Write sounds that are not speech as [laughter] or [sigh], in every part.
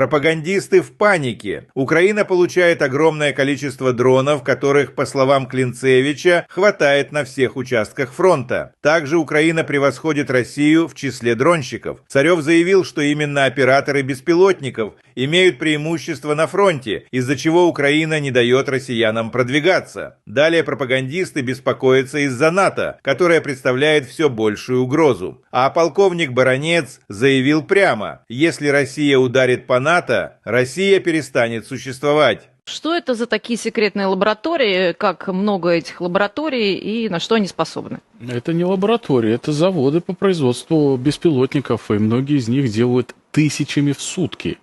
Пропагандисты в панике. Украина получает огромное количество дронов, которых, по словам Клинцевича, хватает на всех участках фронта. Также Украина превосходит Россию в числе дронщиков. Царев заявил, что именно операторы беспилотников имеют преимущество на фронте, из-за чего Украина не дает россиянам продвигаться. Далее пропагандисты беспокоятся из-за НАТО, которая представляет все большую угрозу. А полковник Баранец заявил прямо, если Россия ударит по НАТО, Россия перестанет существовать. Что это за такие секретные лаборатории, как много этих лабораторий и на что они способны? Это не лаборатории, это заводы по производству беспилотников, и многие из них делают тысячами в сутки.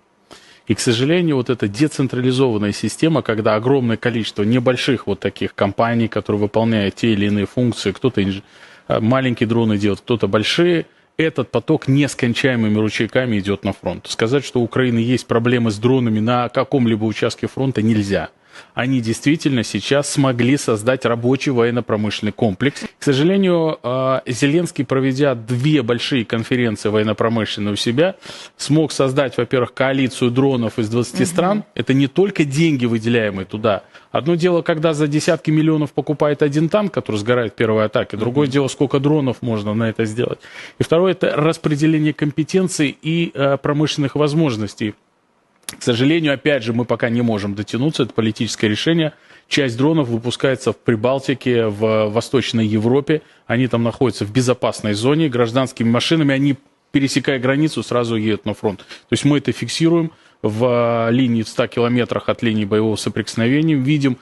И, к сожалению, вот эта децентрализованная система, когда огромное количество небольших вот таких компаний, которые выполняют те или иные функции, кто-то инж... Э, маленькие дроны делает, кто-то большие, этот поток нескончаемыми ручейками идет на фронт. Сказать, что у Украины есть проблемы с дронами на каком-либо участке фронта нельзя они действительно сейчас смогли создать рабочий военно-промышленный комплекс. К сожалению, а, Зеленский, проведя две большие конференции военно-промышленные у себя, смог создать, во-первых, коалицию дронов из 20 угу. стран. Это не только деньги, выделяемые туда. Одно дело, когда за десятки миллионов покупает один танк, который сгорает в первой атаке. Другое угу. дело, сколько дронов можно на это сделать. И второе, это распределение компетенций и а, промышленных возможностей к сожалению, опять же, мы пока не можем дотянуться, это политическое решение. Часть дронов выпускается в Прибалтике, в Восточной Европе. Они там находятся в безопасной зоне. Гражданскими машинами они, пересекая границу, сразу едут на фронт. То есть мы это фиксируем в линии в 100 километрах от линии боевого соприкосновения. Видим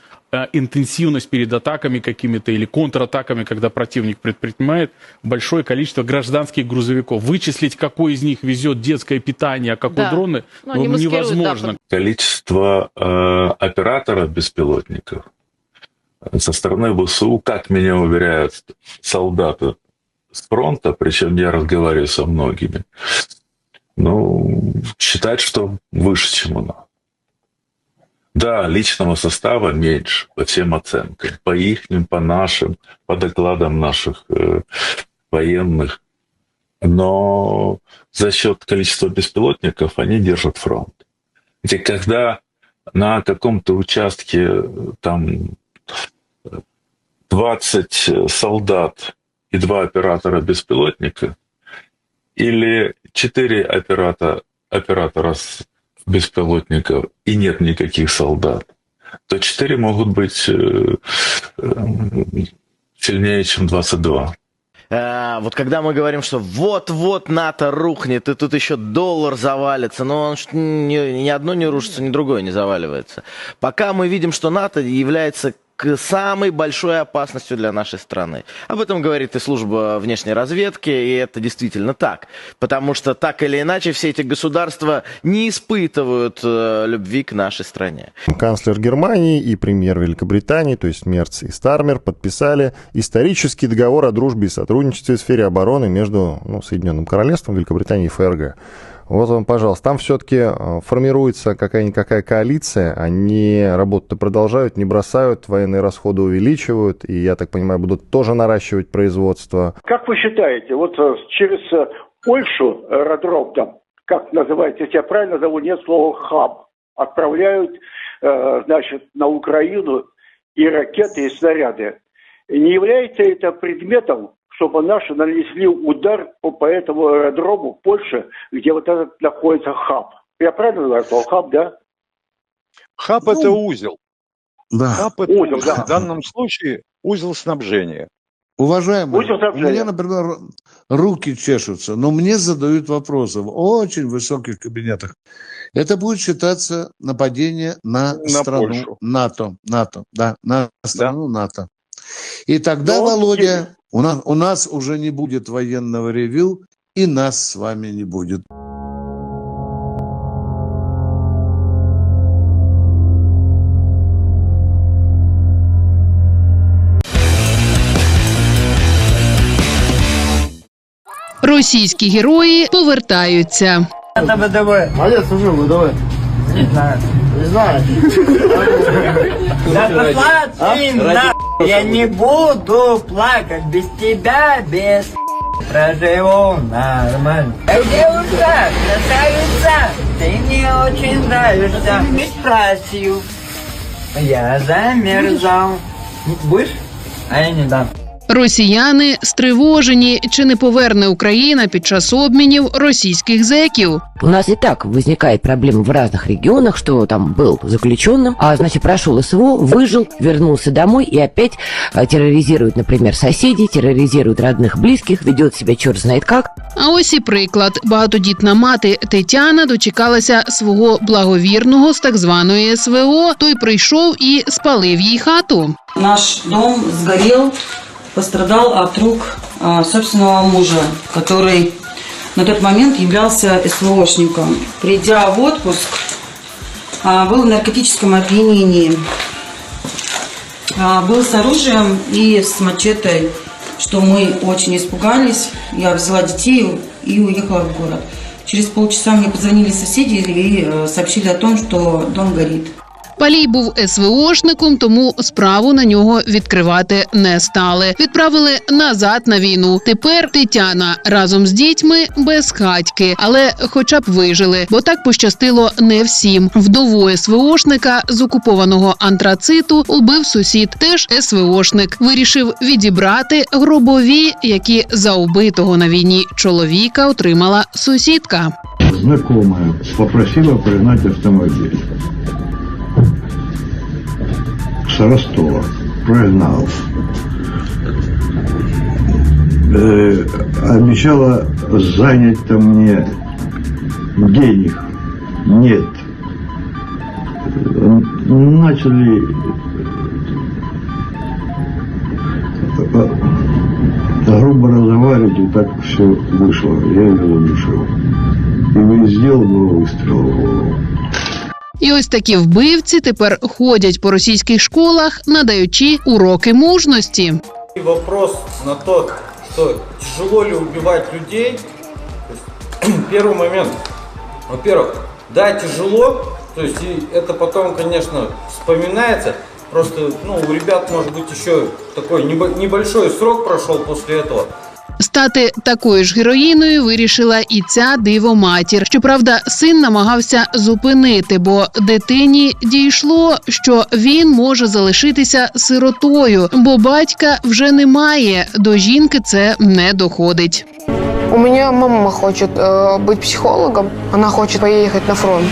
интенсивность перед атаками какими-то или контратаками, когда противник предпринимает большое количество гражданских грузовиков. Вычислить, какой из них везет детское питание, а какой да. дроны, ну, ну невозможно. Да. Количество э, операторов беспилотников со стороны ВСУ, как меня уверяют солдаты с фронта, причем я разговариваю со многими, ну, считать, что выше, чем у нас. Да, личного состава меньше по всем оценкам, по их, по нашим, по докладам наших э, военных. Но за счет количества беспилотников они держат фронт. Ведь когда на каком-то участке там 20 солдат и два оператора беспилотника, или 4 оператора, оператора беспилотников и нет никаких солдат, то 4 могут быть э, э, сильнее, чем 22. А, вот когда мы говорим, что вот-вот НАТО рухнет, и тут еще доллар завалится, но он ни, ни одно не рушится, ни другое не заваливается. Пока мы видим, что НАТО является к самой большой опасностью для нашей страны. Об этом говорит и служба внешней разведки, и это действительно так. Потому что так или иначе все эти государства не испытывают э, любви к нашей стране. Канцлер Германии и премьер Великобритании, то есть Мерц и Стармер, подписали исторический договор о дружбе и сотрудничестве в сфере обороны между ну, Соединенным Королевством, Великобританией и ФРГ. Вот вам, пожалуйста, там все-таки э, формируется какая-никакая коалиция, они работу продолжают, не бросают, военные расходы увеличивают, и, я так понимаю, будут тоже наращивать производство. Как вы считаете, вот э, через э, Польшу аэродром там, как называется, если я правильно зову, нет слова «хаб», отправляют, значит, на Украину и ракеты, и снаряды. Не является это предметом чтобы наши нанесли удар по, по этому аэродрому в Польше, где вот этот находится хаб. Я правильно назвал хаб, да? Хаб ну, это узел. Да. Хаб это узел, да. в данном случае узел снабжения. Уважаемые, узел снабжения. у меня, например, руки чешутся, но мне задают вопросы в очень высоких кабинетах. Это будет считаться нападение на, на страну Польшу. НАТО. НАТО, да, на страну да. НАТО. И тогда, но Володя, у нас, у нас уже не будет военного ревю, и нас с вами не будет. Російські герої повертаються. Давай, давай. Молодец, уже вы давай. Не знаю. Не знаю. Да посмотри, на... Я не буду плакать без тебя, без Проживу нормально. Девушка, красавица, ты мне очень нравишься. Не спросил. Я замерзал. Будешь? А я не дам. Росіяни стривожені, чи не поверне Україна під час обмінів російських зеків. У нас и так возникает проблема в разных регионах, что там был заключенным, а значит прошел СВО, выжил, вернулся домой и опять а, терроризирует, например, соседей, терроризирует родных, близких, ведет себя черт знает как. А ось і приклад. Багатодітна мати Тетяна дочекалася свого благовірного з так званої СВО. Той прийшов і спалив їй хату. Наш дом сгорел, пострадал от рук а, собственного мужа, который на тот момент являлся СВОшником. Придя в отпуск, а, был в наркотическом опьянении. А, Был с оружием и с мачете, что мы очень испугались. Я взяла детей и уехала в город. Через полчаса мне позвонили соседи и э, сообщили о том, что дом горит. Палій був СВОшником, тому справу на нього відкривати не стали. Відправили назад на війну. Тепер Тетяна разом з дітьми без хатьки, але хоча б вижили, бо так пощастило не всім. Вдову СВОшника з окупованого антрациту убив сусід, теж СВОшник. Вирішив відібрати гробові, які за убитого на війні чоловіка отримала сусідка. Знакомая попросила признать автомобиль. С Ростова. Признал. Э, обещала занять там мне денег. Нет. Э, Начали э, грубо разговаривать, и так все вышло. Я ее задушил. И сделал два выстрела в голову. І ось такі вбивці тепер ходять по російських школах, надаючи уроки мужності. И вопрос на то, что тяжело ли убивать людей. То есть, [clears throat] Первый момент. Во-первых, да, тяжело. То есть и это потом, конечно, вспоминается. Просто, ну, у ребят, может быть, еще такой небо- небольшой срок прошел после этого. Стати такою ж героїною вирішила і ця дивоматір. Щоправда, син намагався зупинити, бо дитині дійшло, що він може залишитися сиротою, бо батька вже немає. До жінки це не доходить. У меня мама хочет э, быть психологом, она хочет поехать на фронт.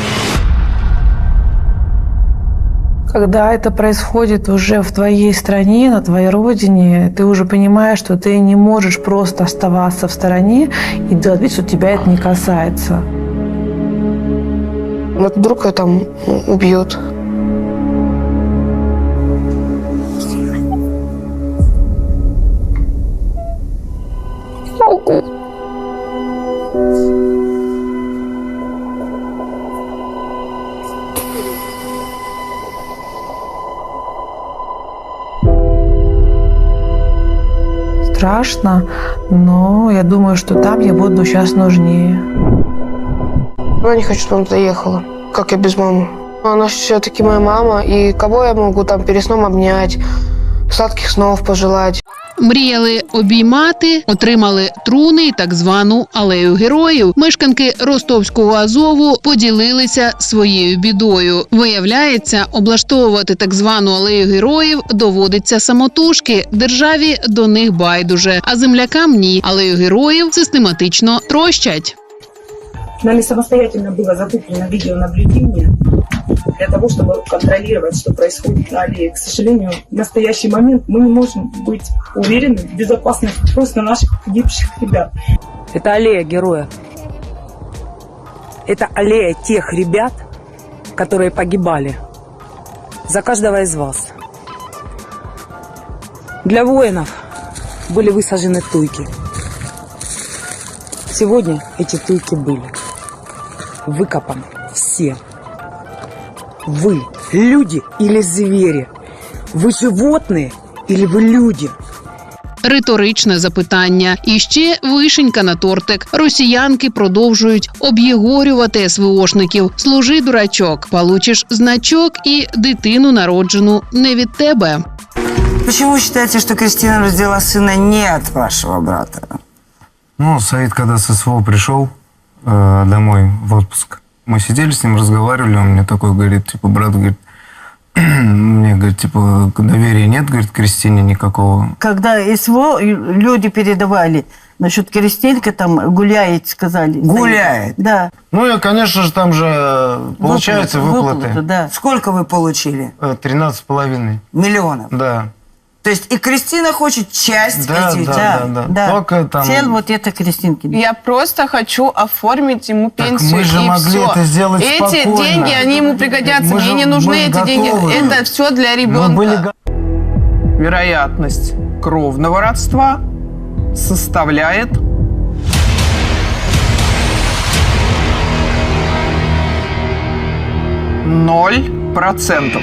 Когда это происходит уже в твоей стране, на твоей родине, ты уже понимаешь, что ты не можешь просто оставаться в стороне и делать вид, что тебя это не касается. Вот вдруг ее там убьют. Страшно, но я думаю, что там я буду сейчас нужнее. Я не хочу, чтобы она туда ехала. Как я без мамы? Она все-таки моя мама, и кого я могу там перед сном обнять, сладких снов пожелать. Мріяли обіймати, отримали труни і так звану алею героїв. Мешканки ростовського Азову поділилися своєю бідою. Виявляється, облаштовувати так звану алею героїв доводиться самотужки. Державі до них байдуже, а землякам ні. Алею героїв систематично трощать. Нами самостоятельно было закуплено видеонаблюдение для того, чтобы контролировать, что происходит на аллее. К сожалению, в настоящий момент мы не можем быть уверены в безопасности просто наших погибших ребят. Это аллея героев. Это аллея тех ребят, которые погибали. За каждого из вас. Для воинов были высажены туйки. Сегодня эти туйки были выкопаны все. Вы люди или звери? Вы животные или вы люди? Риторичне запитання. І ще вишенька на тортик. Росіянки продовжують об'єгорювати СВОшників. Служи дурачок, получиш значок і дитину народжену не від тебе. Почему вы считаете, что Кристина родила сына не от вашего брата? Ну, Саид, когда с СВО пришел э, домой в отпуск, мы сидели с ним, разговаривали, он мне такой говорит, типа, брат, говорит, [clears throat] мне, говорит, типа, доверия нет, говорит, Кристине никакого. Когда СВО люди передавали, насчет Кристинка там гуляет, сказали. Гуляет? Да. Ну и, конечно же, там же получаются выплаты. выплаты да. Сколько вы получили? Тринадцать с половиной. Миллионов? Да. То есть и Кристина хочет часть да, этих, да, да, да. Только там... Цел вот это Кристинки. Я просто хочу оформить ему пенсию. Так мы же и могли все. это сделать Эти спокойно. деньги, они ему пригодятся. Мы Мне же- не нужны эти готовы. деньги. Это все для ребенка. Мы были Вероятность кровного родства составляет ноль процентов.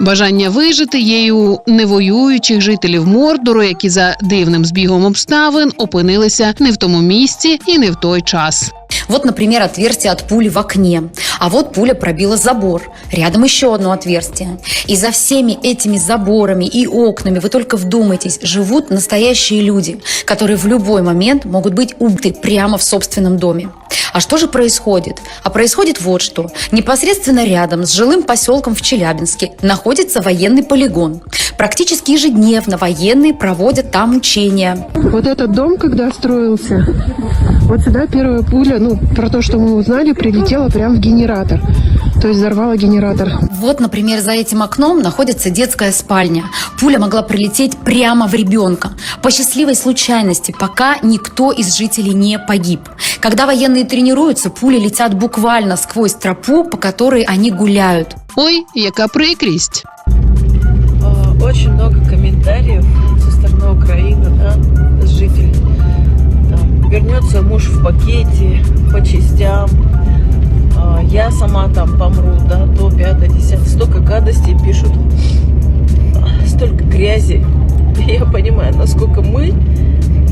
Бажання вижити є у невоюючих жителів Мордору, які за дивним збігом обставин опинилися не в тому місці і не в той час. Вот, например, отверстие от пули в окне. А вот пуля пробила забор. Рядом еще одно отверстие. И за всеми этими заборами и окнами, вы только вдумайтесь, живут настоящие люди, которые в любой момент могут быть убиты прямо в собственном доме. А что же происходит? А происходит вот что. Непосредственно рядом с жилым поселком в Челябинске находится военный полигон. Практически ежедневно военные проводят там учения. Вот этот дом, когда строился, вот сюда первая пуля, ну, про то, что мы узнали, прилетела прямо в генератор. То есть взорвала генератор. Вот, например, за этим окном находится детская спальня. Пуля могла прилететь прямо в ребенка. По счастливой случайности, пока никто из жителей не погиб. Когда военные тренируются, пули летят буквально сквозь тропу, по которой они гуляют. Ой, яка прикрість. Э, Очень много комментариев со стороны Украины, да, вернется муж в пакете, по частям. А, Я сама там помру, да, то, пятое, десятое. Столько гадостей пишут, столько грязи. [laughs] Я понимаю, насколько мы,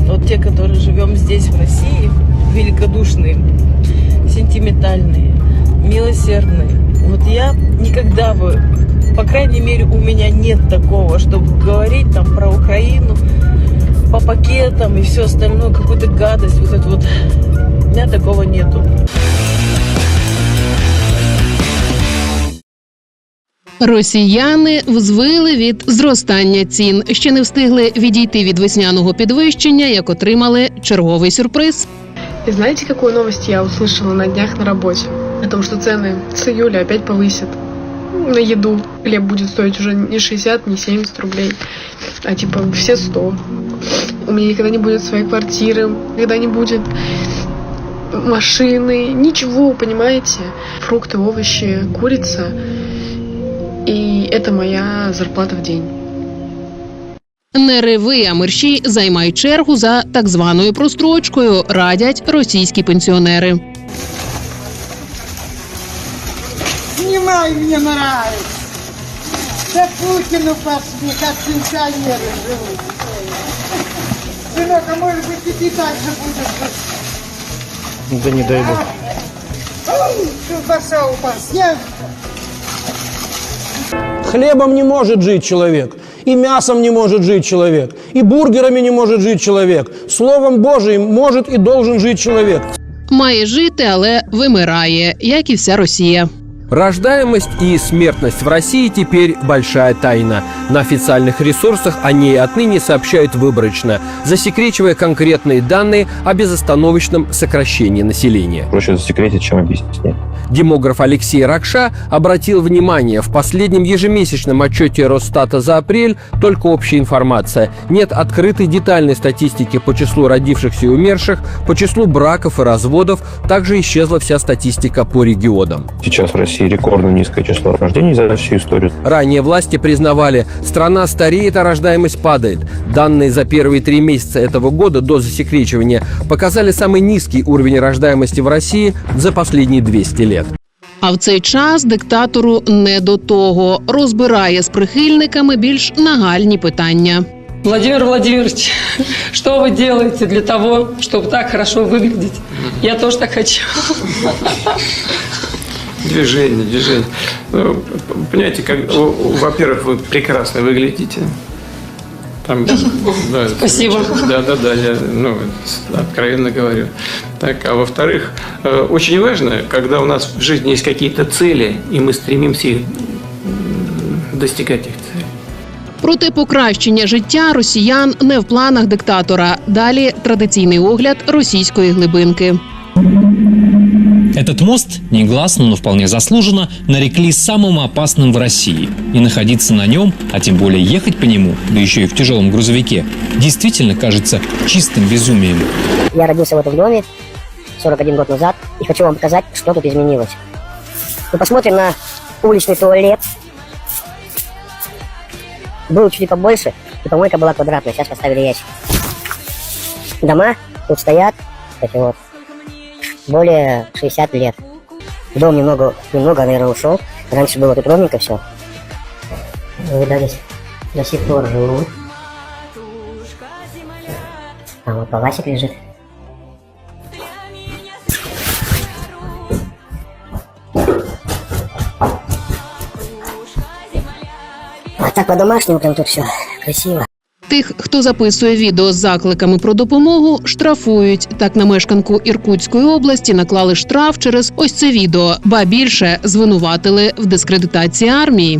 вот те, которые живем здесь, в России, великодушные, сентиментальные, милосердные. Вот я никогда бы, по крайней мере, у меня нет такого, чтобы говорить там про Украину, по пакетам и все остальное, какую-то гадость, вот это вот. У меня такого нету. Росіяни взвили від зростання цін. Ще не встигли відійти від весняного підвищення, як отримали черговий сюрприз. И знаете, какую новость я услышала на днях на работе? О том, что цены с июля опять повысят. На еду хлеб будет стоить уже не 60, не 70 рублей, а типа все 100. У меня никогда не будет своей квартиры, никогда не будет машины, ничего, понимаете? Фрукты, овощи, курица. И это моя зарплата в день. Не реви, а мерщій займай чергу за так званою прострочкою, радять російські пенсіонери. Снимай, мне нравится. Да Путину пошли, как пенсионеры живут. Сынок, а может быть и ты так же будешь жить? Да не дай бог. Колбаса упала. Хлебом не может жить человек, и мясом не может жить человек, и бургерами не может жить человек. Словом Божиим может и должен жить человек. Має жити, але вимирає, як і вся Росія. Рождаемость и смертность в России теперь большая тайна. На официальных ресурсах о ней отныне сообщают выборочно, засекречивая конкретные данные о безостановочном сокращении населения. Проще засекретить, чем объяснить. Демограф Алексей Ракша обратил внимание, в последнем ежемесячном отчете Росстата за апрель только общая информация. Нет открытой детальной статистики по числу родившихся и умерших, по числу браков и разводов. Также исчезла вся статистика по регионам. Сейчас в России рекордно низкое число рождений за всю историю. Ранее власти признавали, страна стареет, а рождаемость падает. Данные за первые три месяца этого года до засекречивания показали самый низкий уровень рождаемости в России за последние 200 лет. А в цей час диктатору не до того розбирає з прихильниками більш нагальні питання. Владимир Владимирович, что вы делаете для того, чтобы так хорошо выглядеть? Я тоже так хочу. Движение, движение. Ну, понимаете, как, во-первых, вы прекрасно выглядите. Там, да, Спасибо. Да, да, да, я ну, откровенно говорю. Так, а во-вторых, э, очень важно, когда у нас в жизни есть какие-то цели, и мы стремимся их, м, достигать их целей. Проте покращення життя росіян не в планах диктатора. Далі традиційний огляд російської глибинки. Этот мост, негласно, но вполне заслуженно, нарекли самым опасным в России. И находиться на нем, а тем более ехать по нему, да еще и в тяжелом грузовике, действительно кажется чистым безумием. Я родился в этом доме 41 год назад и хочу вам показать, что тут изменилось. Мы посмотрим на уличный туалет. Был чуть побольше, и помойка была квадратная, сейчас поставили ящик. Дома тут стоят, кстати, вот, более 60 лет. Дом немного, немного, наверное, ушел. Раньше было тут ровненько все. Видать, здесь до сих пор живут. А вот паласик лежит. А так по-домашнему прям тут все красиво. Тих, хто записує відео з закликами про допомогу, штрафують. Так на мешканку Іркутської області наклали штраф через ось це відео, ба більше звинуватили в дискредитації армії.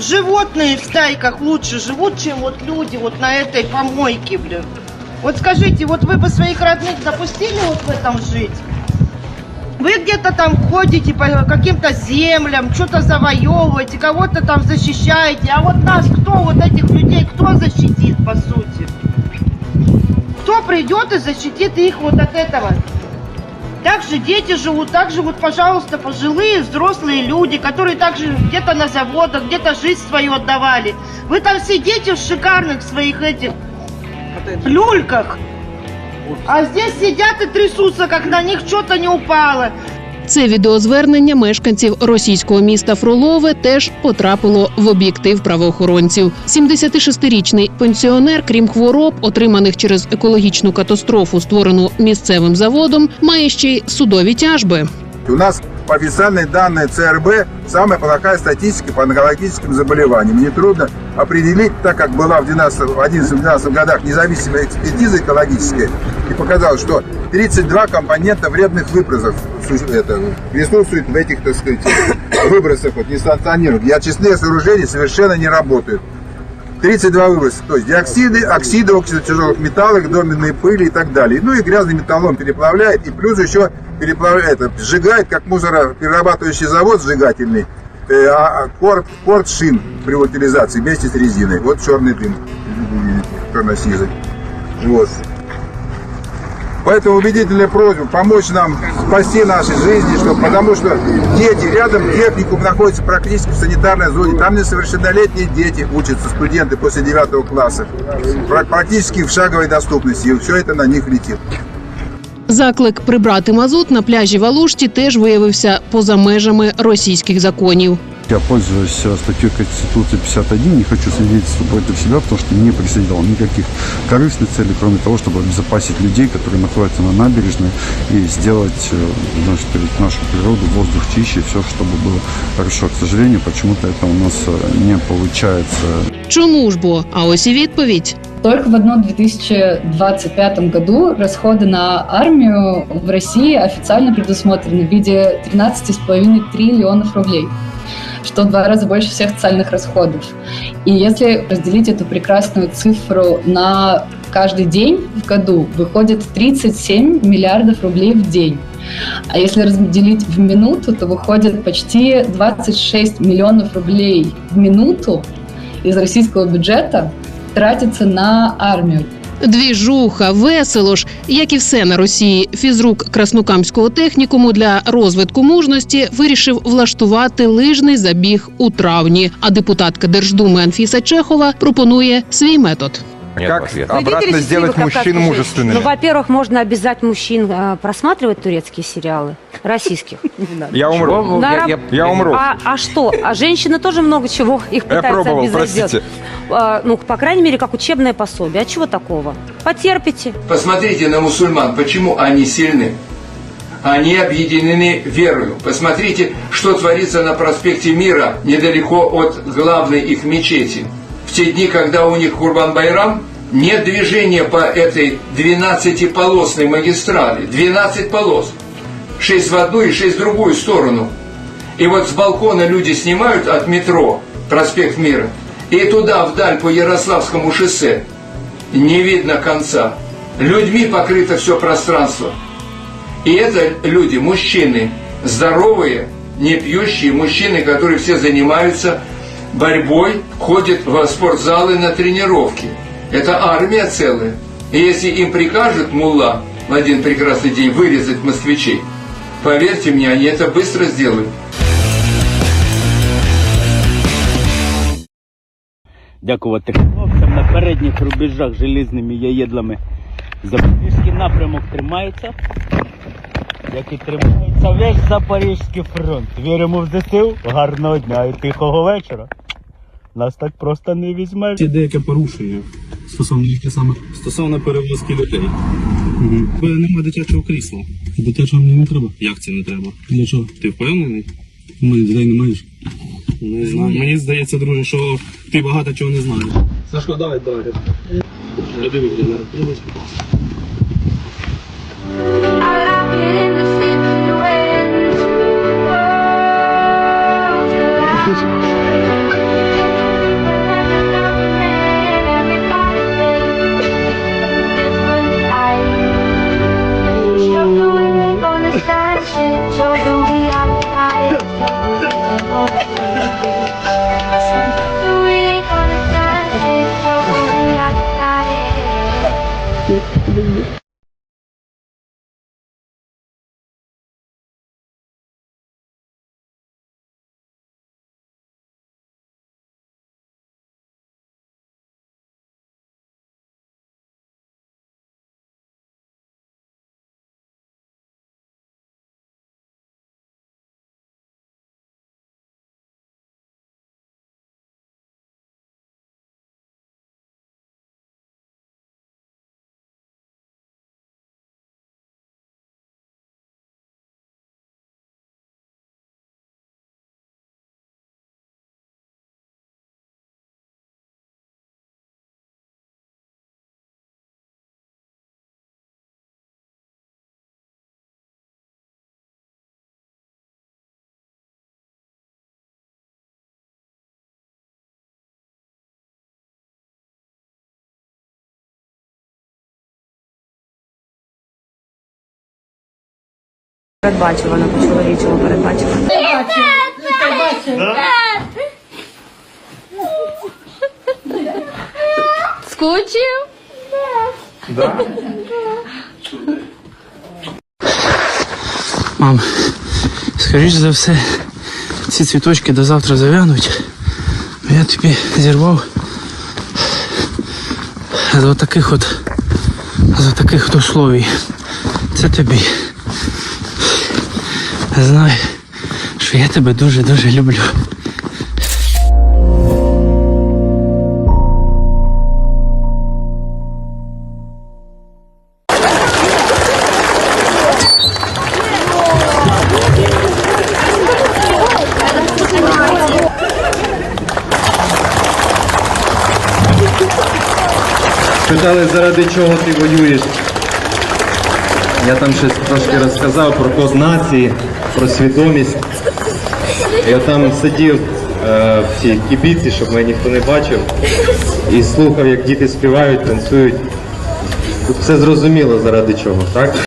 Животные в стайках лучше живут, чем вот люди вот на этой помойке, блин. Вот скажите, вот вы бы своих родных допустили вот в этом жить? Вы где-то там ходите по каким-то землям, что-то завоевываете, кого-то там защищаете. А вот нас кто, вот этих людей, кто защитит, по сути? Кто придет и защитит их вот от этого? Так же дети живут, так живут, пожалуйста, пожилые, взрослые люди, которые также где-то на заводах, где-то жизнь свою отдавали. Вы там сидите в шикарных своих этих люльках, а здесь сидят и трясутся, как на них что-то не упало. Це відеозвернення мешканців російського міста Фролове теж потрапило в об'єктив правоохоронців. 76-річний пенсіонер, крім хвороб, отриманих через екологічну катастрофу, створену місцевим заводом, має ще й судові тяжби. У нас по официальной данной ЦРБ самая плохая статистика по онкологическим заболеваниям. Нетрудно определить, так как была в 11-12 годах независимая экспертиза экологическая, и показалось, что 32 компонента вредных выбросов это, присутствует в этих, так сказать, [coughs] выбросах, вот, несанкционированных. И очистные сооружения совершенно не работают. 32 выброса, то есть диоксиды, оксиды, оксиды тяжелых металлов, доменные пыли и так далее. Ну и грязный металлом переплавляет, и плюс еще переплавляет, это, сжигает, как мусороперерабатывающий завод сжигательный, э, а, а корт, корт шин при утилизации вместе с резиной. Вот черный дым, черно-сизый. Вот. Поэтому убедительная просьба помочь нам спасти наши жизни, что, потому что дети, рядом техникум находится практически в санитарной зоне. Там несовершеннолетние дети учатся, студенты после 9 класса. Пра- Практически в шаговой доступности. И все это на них летит. Заклик прибрати мазут на пляжі Валушті теж виявився поза межами російських законів. Я пользуюсь э, статьей Конституции 51, не хочу свидетельствовать против себя, потому что не преследовал никаких корыстных целей, кроме того, чтобы обезопасить людей, которые находятся на набережной, и сделать э, значит, нашу природу, воздух чище, все, чтобы было хорошо. К сожалению, почему-то это у нас э, не получается. Чому ж бо? А ось і відповідь. Только в одном 2025 году расходы на армию в России официально предусмотрены в виде 13,5 триллионов рублей что в два раза больше всех социальных расходов. И если разделить эту прекрасную цифру на каждый день в году, выходит 37 миллиардов рублей в день. А если разделить в минуту, то выходит почти 26 миллионов рублей в минуту из российского бюджета тратится на армию. Двіжуха, весело ж, як і все на Росії. Фізрук Краснокамського технікуму для розвитку мужності вирішив влаштувати лижний забіг у травні. А депутатка Держдуми Анфіса Чехова пропонує свій метод. Как обратно сделать мужчин мужественными? Ну, во-первых, можно обязать мужчин э, просматривать турецкие сериалы российских. [laughs] Я умру. Я, умру. А, а что? А женщины тоже много чего [laughs] их Я пытаются пробовал, обязать. А, ну, по крайней мере, как учебное пособие. А чего такого? Потерпите. Посмотрите на мусульман, почему они сильны. Они объединены верою. Посмотрите, что творится на проспекте Мира, недалеко от главной их мечети. В те дни, когда у них Курбан-Байрам, нет движения по этой 12-полосной магистрали. 12 полос. 6 в одну и 6 в другую сторону. И вот с балкона люди снимают от метро, проспект Мира, и туда, вдаль по Ярославскому шоссе. Не видно конца. Людьми покрыто все пространство. И это люди, мужчины, здоровые, не пьющие, мужчины, которые все занимаются борьбой, ходят в спортзалы на тренировки. Это армия целая. И если им прикажет мулла в один прекрасный день вырезать москвичей, поверьте мне, они это быстро сделают. Дякувати хлопцям на передніх рубежах желізними яєдлами. Запорізький напрямок тримається, як і тримається весь Запорізький фронт. Віримо в ЗСУ, гарного дня і тихого вечора. Нас так просто не візьмеш. Є деяке порушення стосовно яке саме стосовно перевозки людей. Угу. Бо немає дитячого крісла. Дитячого мені не треба. Як це не треба? Для чого? Ти впевнений? Мене дітей не маєш. Не знаю. Мені здається, друже, що ти багато чого не знаєш. Сашко, давай, давай. Люди happy Передбачувано, по-чоловічому передбачувано. Скучив? Да. Мам, скоріш за все, ці цвіточки до завтра завянуть. Я тобі зірвав з отаких от з отаких от условій. Це тобі. Знай, що я тебе дуже-дуже люблю. Питали, заради чого ти воюєш. Я там щось трошки розказав про код нації, про свідомість. Я там сидів е, в цій кібіці, щоб мене ніхто не бачив, і слухав, як діти співають, танцюють. Тут все зрозуміло заради чого, так?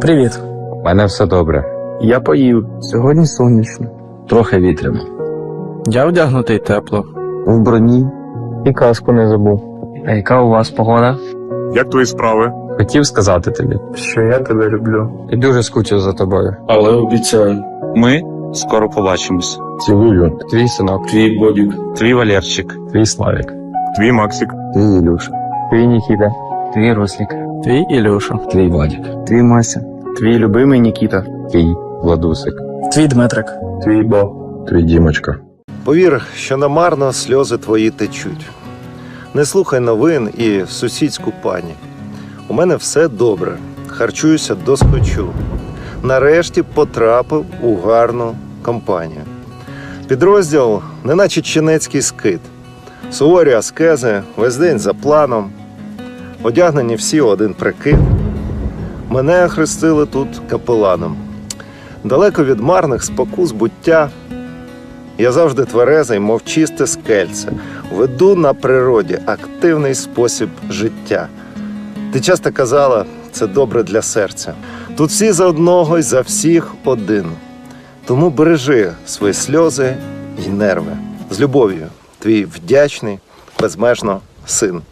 Привіт. У мене все добре. Я поїв. Сьогодні сонячно. Трохи вітряно. Я вдягнутий тепло. В броні. І каску не забув. А яка у вас погода? Як твої справи? Хотів сказати тобі, Що я тебе люблю. і дуже скучив за тобою. Але обіцяю. Ми скоро побачимось. Цілую. Твій синок, Твій бодік. твій Валерчик, твій Славік, твій Максик, Твій Ілюша. твій Нікіта, Твій Рослік. Твій Ілюша. твій Владик, Твій Мася. твій любимий Нікіта, твій Владусик, Твій Дмитрик. Твій Бо. твій Дімочка. Повір, що намарно сльози твої течуть. Не слухай новин і сусідську пані. У мене все добре, харчуюся доскочу. Нарешті потрапив у гарну компанію. Підрозділ, неначе чинецький скит. Суворі аскези, весь день за планом. Одягнені всі один прикид. Мене хрестили тут капеланом. Далеко від марних спокус буття я завжди тверезий, мов чисте скельце. Веду на природі активний спосіб життя. Ти часто казала, це добре для серця. Тут всі за одного й за всіх один. Тому бережи свої сльози й нерви. З любов'ю, твій вдячний, безмежно син.